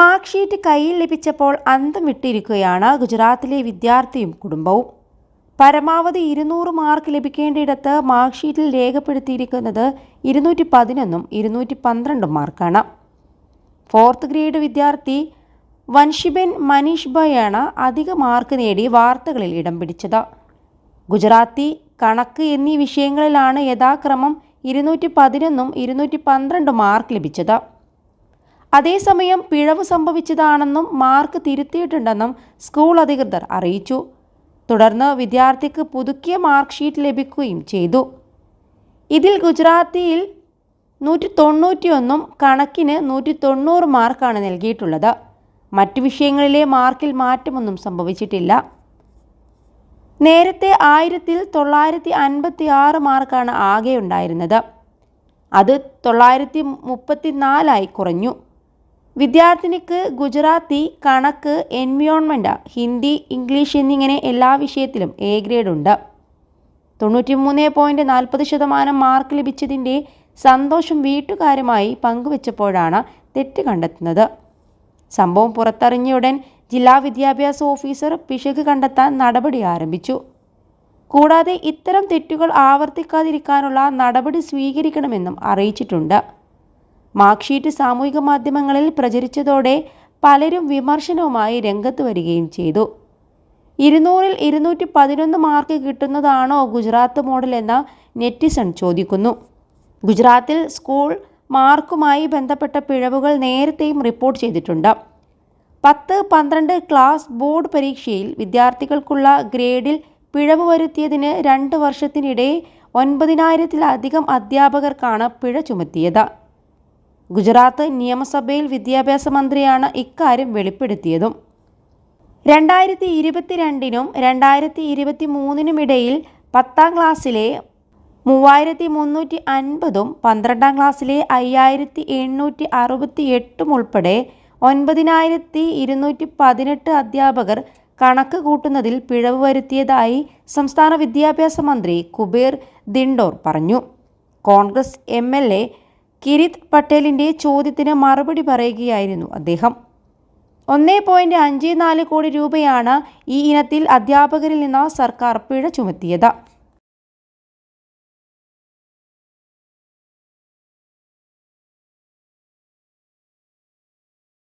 Mark sheet കയ്യിൽ ലഭിച്ചപ്പോൾ അന്തം വിട്ടിരിക്കുകയാണ് ഗുജറാത്തിലെ വിദ്യാർത്ഥിയും കുടുംബവും. പരമാവധി ഇരുന്നൂറ് മാർക്ക് ലഭിക്കേണ്ടയിടത്ത് മാർക്ക് ഷീറ്റിൽ രേഖപ്പെടുത്തിയിരിക്കുന്നത് ഇരുന്നൂറ്റി പതിനൊന്നും ഇരുന്നൂറ്റി പന്ത്രണ്ടും മാർക്കാണ്. ഫോർത്ത് ഗ്രേഡ് വിദ്യാർത്ഥി വൻഷിബെൻ മനീഷ് ഭായാണ് അധിക മാർക്ക് നേടി വാർത്തകളിൽ ഇടം പിടിച്ചത്. ഗുജറാത്തി കണക്ക് എന്നീ വിഷയങ്ങളിലാണ് യഥാക്രമം ഇരുന്നൂറ്റി പതിനൊന്നും ഇരുന്നൂറ്റി പന്ത്രണ്ട് മാർക്ക് ലഭിച്ചത്. അതേസമയം പിഴവ് സംഭവിച്ചതാണെന്നും മാർക്ക് തിരുത്തിയിട്ടുണ്ടെന്നും സ്കൂൾ അധികൃതർ അറിയിച്ചു. തുടർന്ന് വിദ്യാർത്ഥിക്ക് പുതുക്കിയ മാർക്ക് ഷീറ്റ് ലഭിക്കുകയും ചെയ്തു. ഇതിൽ ഗുജറാത്തിയിൽ നൂറ്റി തൊണ്ണൂറ്റിയൊന്നും കണക്കിന് നൂറ്റി തൊണ്ണൂറ് മാർക്കാണ് നൽകിയിട്ടുള്ളത്. മറ്റു വിഷയങ്ങളിലെ മാർക്കിൽ മാറ്റമൊന്നും സംഭവിച്ചിട്ടില്ല. നേരത്തെ ആയിരത്തിൽ തൊള്ളായിരത്തി അൻപത്തി ആറ് മാർക്കാണ് ആകെ ഉണ്ടായിരുന്നത് അത് തൊള്ളായിരത്തി മുപ്പത്തി നാലായി കുറഞ്ഞു. വിദ്യാർത്ഥിനിക്ക് ഗുജറാത്തി കണക്ക് എൻവിയോൺമെന്റ് ഹിന്ദി ഇംഗ്ലീഷ് എന്നിങ്ങനെ എല്ലാ വിഷയത്തിലും എ ഗ്രേഡ് ഉണ്ട്. തൊണ്ണൂറ്റി മൂന്ന് പോയിന്റ് നാൽപ്പത് ശതമാനം മാർക്ക് ലഭിച്ചതിന്റെ സന്തോഷം വീട്ടുകാരുമായി പങ്കുവച്ചപ്പോഴാണ് തെറ്റ് കണ്ടെത്തുന്നത്. സംഭവം പുറത്തറിഞ്ഞയുടൻ ജില്ലാ വിദ്യാഭ്യാസ ഓഫീസർ പിശക് കണ്ടെത്താൻ നടപടി ആരംഭിച്ചു. കൂടാതെ ഇത്തരം തെറ്റുകൾ ആവർത്തിക്കാതിരിക്കാനുള്ള നടപടി സ്വീകരിക്കണമെന്നും അറിയിച്ചിട്ടുണ്ട്. മാർക്ക് ഷീറ്റ് സാമൂഹിക മാധ്യമങ്ങളിൽ പ്രചരിച്ചതോടെ പലരും വിമർശനവുമായി രംഗത്ത് വരികയും ചെയ്തു. ഇരുന്നൂറിൽ ഇരുന്നൂറ്റി പതിനൊന്ന് മാർക്ക് കിട്ടുന്നതാണോ ഗുജറാത്ത് മോഡൽ എന്ന നെറ്റിസൺ ചോദിക്കുന്നു. ഗുജറാത്തിൽ സ്കൂൾ മാർക്കുമായി ബന്ധപ്പെട്ട പിഴവുകൾ നേരത്തെയും റിപ്പോർട്ട് ചെയ്തിട്ടുണ്ട്. പത്ത് പന്ത്രണ്ട് ക്ലാസ് ബോർഡ് പരീക്ഷയിൽ വിദ്യാർത്ഥികൾക്കുള്ള ഗ്രേഡിൽ പിഴവ് വരുത്തിയതിന് രണ്ട് വർഷത്തിനിടെ ഒൻപതിനായിരത്തിലധികം അധ്യാപകർക്കാണ് പിഴ ചുമത്തിയത്. ഗുജറാത്ത് നിയമസഭയിൽ വിദ്യാഭ്യാസ മന്ത്രിയാണ് ഇക്കാര്യം വെളിപ്പെടുത്തിയതും. രണ്ടായിരത്തി ഇരുപത്തിരണ്ടിനും രണ്ടായിരത്തി ഇരുപത്തി മൂന്നിനും ഇടയിൽ പത്താം ക്ലാസ്സിലെ മൂവായിരത്തി മുന്നൂറ്റി അൻപതും പന്ത്രണ്ടാം ക്ലാസ്സിലെ അയ്യായിരത്തി എണ്ണൂറ്റി അറുപത്തി എട്ടും ഉൾപ്പെടെ ഒൻപതിനായിരത്തി ഇരുന്നൂറ്റി പതിനെട്ട് അധ്യാപകർ കണക്ക് കൂട്ടുന്നതിൽ പിഴവ് വരുത്തിയതായി സംസ്ഥാന വിദ്യാഭ്യാസ മന്ത്രി കുബേർ ദിണ്ടോർ പറഞ്ഞു. Congress M L A Kirit പട്ടേലിന്റെ ചോദ്യത്തിന് മറുപടി പറയുകയായിരുന്നു അദ്ദേഹം. ഒന്നേ പോയിന്റ് അഞ്ച് നാല് കോടി രൂപയാണ് ഈ ഇനത്തിൽ അധ്യാപകരിൽ നിന്ന് സർക്കാർ പിഴ ചുമത്തിയത്.